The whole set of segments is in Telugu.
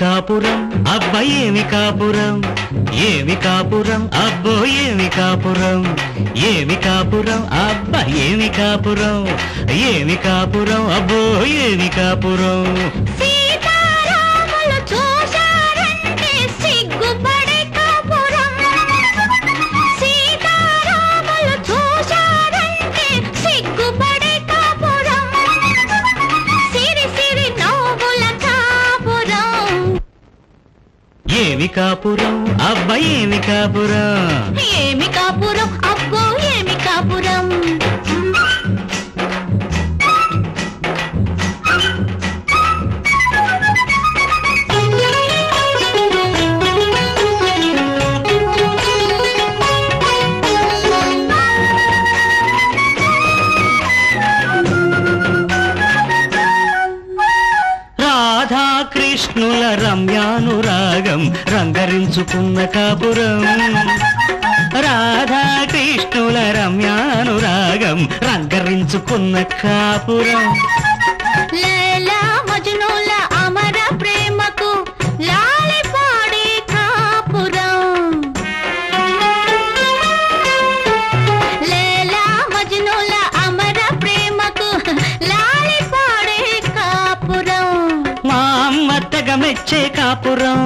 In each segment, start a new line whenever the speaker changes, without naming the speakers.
కాపురం? అబ్బా ఏమి కాపురం? ఏమి కాపురం? అబ్బో ఏమి కాపురం? ఏమి కాపురం? అబ్బా ఏమి కాపురం? ఏమి కాపురం? అబ్బో ఏమి కాపురం? ఏమి కాపురం? అబ్బాయి ఏమి కాపురం?
ఏమి కాపురం?
కృష్ణుల రమ్యానురాగం రంగరించుకున్న కాపురం. రాధాకృష్ణుల రమ్యానురాగం రంగరించుకున్న కాపురం.
లేలా మజ్నుల
మెచ్చే కాపురం.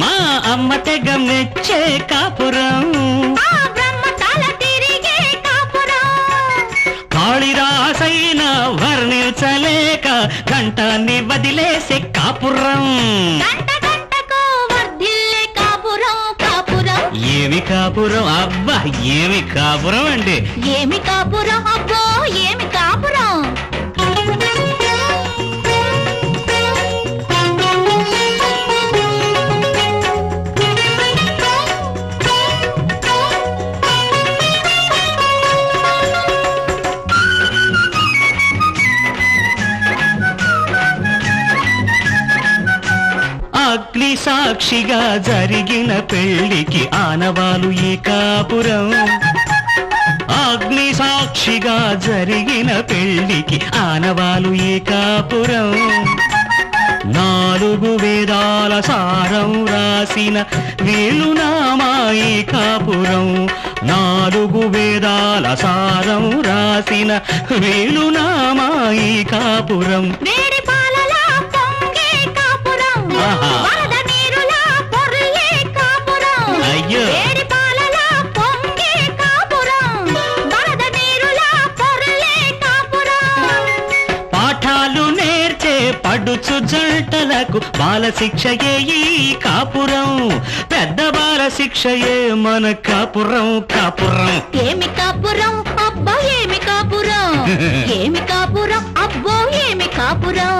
మా అమ్మ తెగ మెచ్చే కాపురం.
ఆ బ్రహ్మ కల తిరిగే కాపురం.
కాళిరాసైన వర్ణించలేక ఘంటాన్ని వదిలేసే కాపురం. ఏమి కాపురం? అబ్బా ఏమి కాపురం అండి.
ఏమి కాపురం అబ్బో ఏమి కాపురం?
అగ్ని సాక్షిగా జరిగిన పెళ్ళికి ఆనవాలు ఈ కాపురం. అగ్ని సాక్షిగా జరిగిన పెళ్ళికి ఆనవాలు ఈ కాపురం. నాలుగు వేదాల సారం రాసిన వేలునామా ఈ కాపురం. నాలుగు వేదాల సారం రాసిన వేలునామా ఈ కాపురం. అయ్యో. పాఠాలు నేర్చే పడుచు జంటలకు బాల శిక్షయే ఈ కాపురం. పెద్ద బాల శిక్షయే మన కాపురం కాపురం.
ఏమి కాపురం? అబ్బా ఏమి కాపురం? ఏమి కాపురం? అబ్బో ఏమి కాపురం?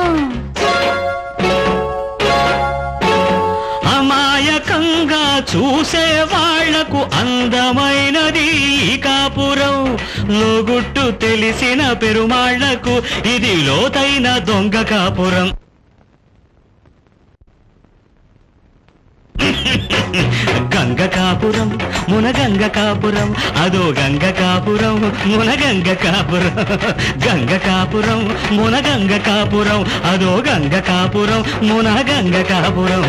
చూసే వాళ్ళకు అందమైనది కాపురం. లోగుట్టు తెలిసిన పెరుమాళ్ళకు ఇది లోతైన దొంగ కాపురం. గంగ కాపురం మునగంగ కాపురం అదో గంగ కాపురం మునగంగ కాపురం. గంగ కాపురం మునగంగ కాపురం అదో గంగ కాపురం మునగంగ కాపురం.